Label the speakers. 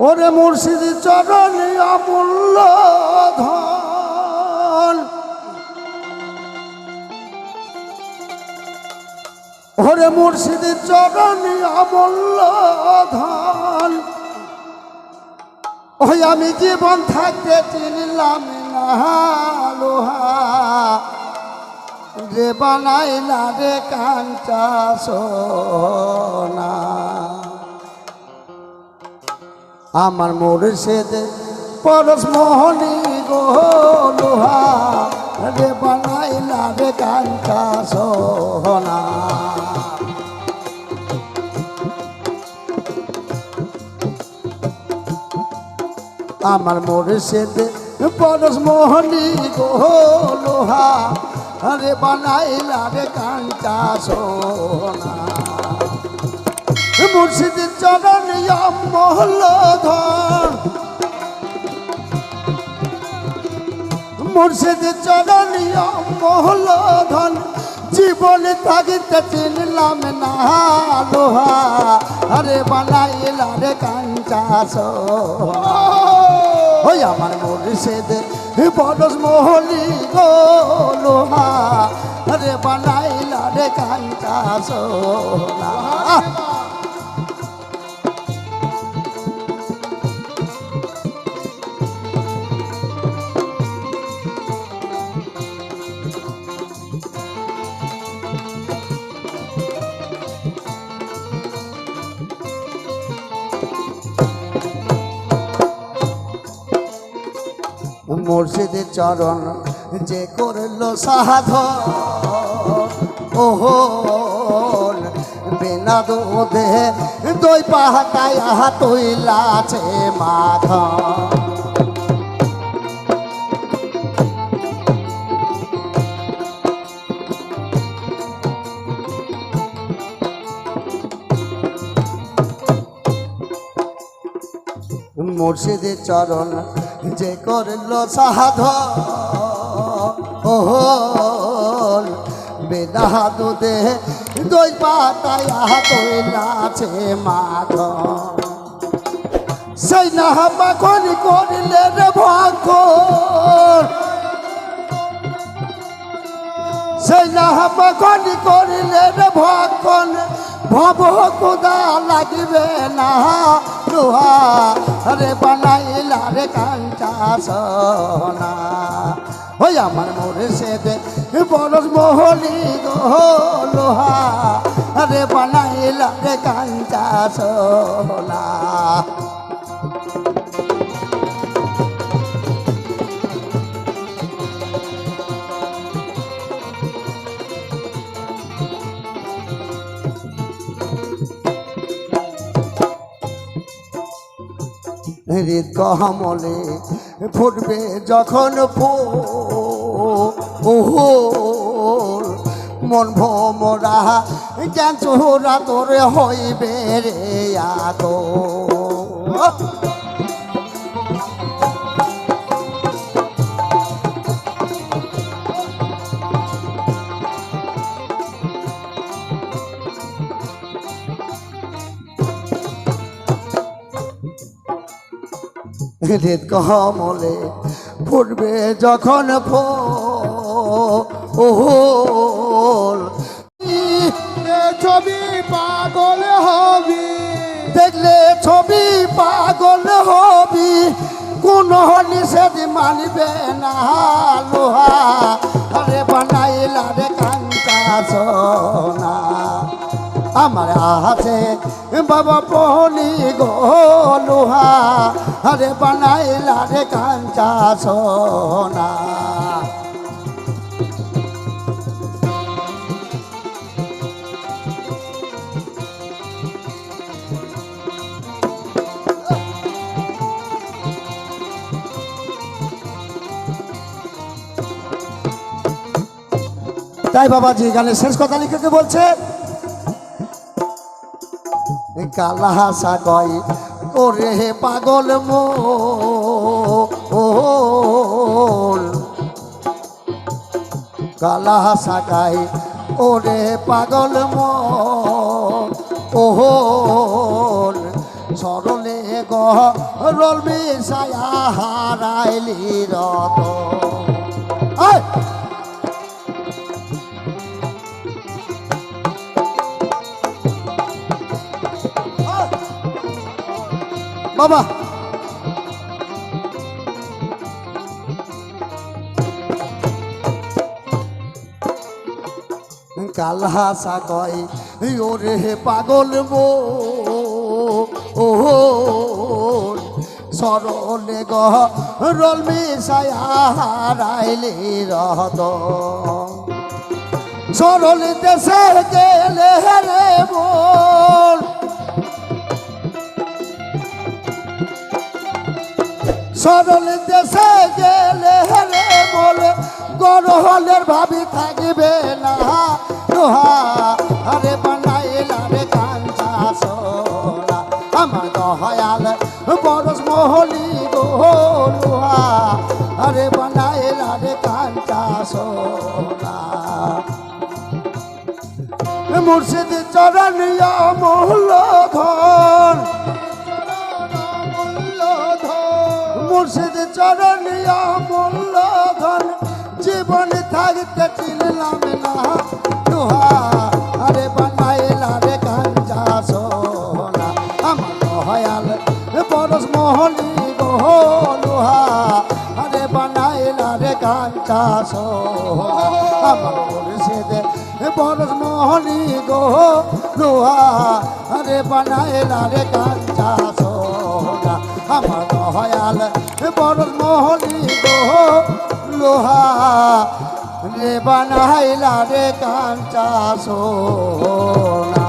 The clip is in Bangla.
Speaker 1: ওরে মুর্শিদ চরণে অমূল্য ধন। ওরে মুর্শিদ চরণে অমূল্য ধন। ওই আমি জীবন থাকতে চিনলাম না লোহা। রে বানাইলা রে কাঞ্চা সোনা। আমার মুর্শিদ পরশ মোহনী গো লোহা, রে বানাইলা রে কাঞ্চা সোনা আমার মুর্শিদ পরশ মোহনী গো লোহা, রে বানাইলা রে কাঞ্চা সোনা মুর্শিদের চরণ মহল ধন মুর্শিদের চরণ মহল ধন জীবনে থাকিতে চিনলাম না লোহা। আরে বানাইলা রে কাঞ্চা ওই আমার মুর্শিদ বরস মহলি গো লোহা। আরে বানাইলা রে কাঞ্চা সোনা মুর্শিদের চরণ যে করল সাধ ওহো বিনা দুধে দই পাহাটায় তৈলাছে মাধ মুর্শিদের চরণ যে করল সাধ ওহ বেদাহাদু দে দই পাতায় তৈলাছে মাধ সেই না মাখন করলে রে ভক্ষণ সেই না মাখন করলে রে ভক্ষণ ভব কুদা লাগবে না। লোহা, রে বানাইলা রে কাঞ্চা সোনা। ওই আমার মোরে সে দে বরস মোহলি গো লোহা, রে বানাইলা রে কাঞ্চা সোনা। হৃদ কমলে ফুটবে যখন ফুল। মন ভোমরা জ্ঞান চোরা তোর হইবে রে আত হৃদ কমলে ফুটবে যখন ফুল।
Speaker 2: ছবি পাগল হবি।
Speaker 1: দেখলে ছবি পাগল হবি কোন নিষেধ মানবে না লোহা। আরে বানাইলা রে কাঞ্চা সোনা। আমার আছে বাবা পহলি গো লোহা, আরে বানাইলা রে কাঞ্চা সোনা। তাই বাবাজি, গানের শেষ কথা লিখে কে বলছে? কালা হাসা কয়, ওরে হে পাগল মোল কালা হাসা গাই ওরে পাগল মোল সরলে গহ রল মিশায়া হারাইলি রত। বাবা। কাল হাসা কয় ওরে পাগল মো। ও সরলে গহ রল মিশায়া হারাইলি রহত। সরল দেশে গেলে রে মোর। সরল দেশে গেলে হেলে বলে গরহলের ভাবি থাকবে না। আরে বানাইলা রে কাঞ্চা সোনা। আমার দয়াল বরস মহলি গো আরে বানাইলা রে কাঞ্চা সোনা। মুর্শিদ চরণ মহল ধন মুর্শিদ চরণিয়া মূল্যধন জীবন থাকতে চিনলাম না। লোহা, আরে বানাইলা রে গাঞ্জা সোনা। আমার হয়াল বরস মোহনি গো, লোহা, আরে বানাইলা রে গাঞ্জা সোনা। আমার মুর্শিদ বরস মোহনি গো, লোহা, আরে বানাইলা রে গাঞ্জা সোনা। বড় মহলি দোহ লোহা রে বানাইলা রে কাঞ্চা সোনা।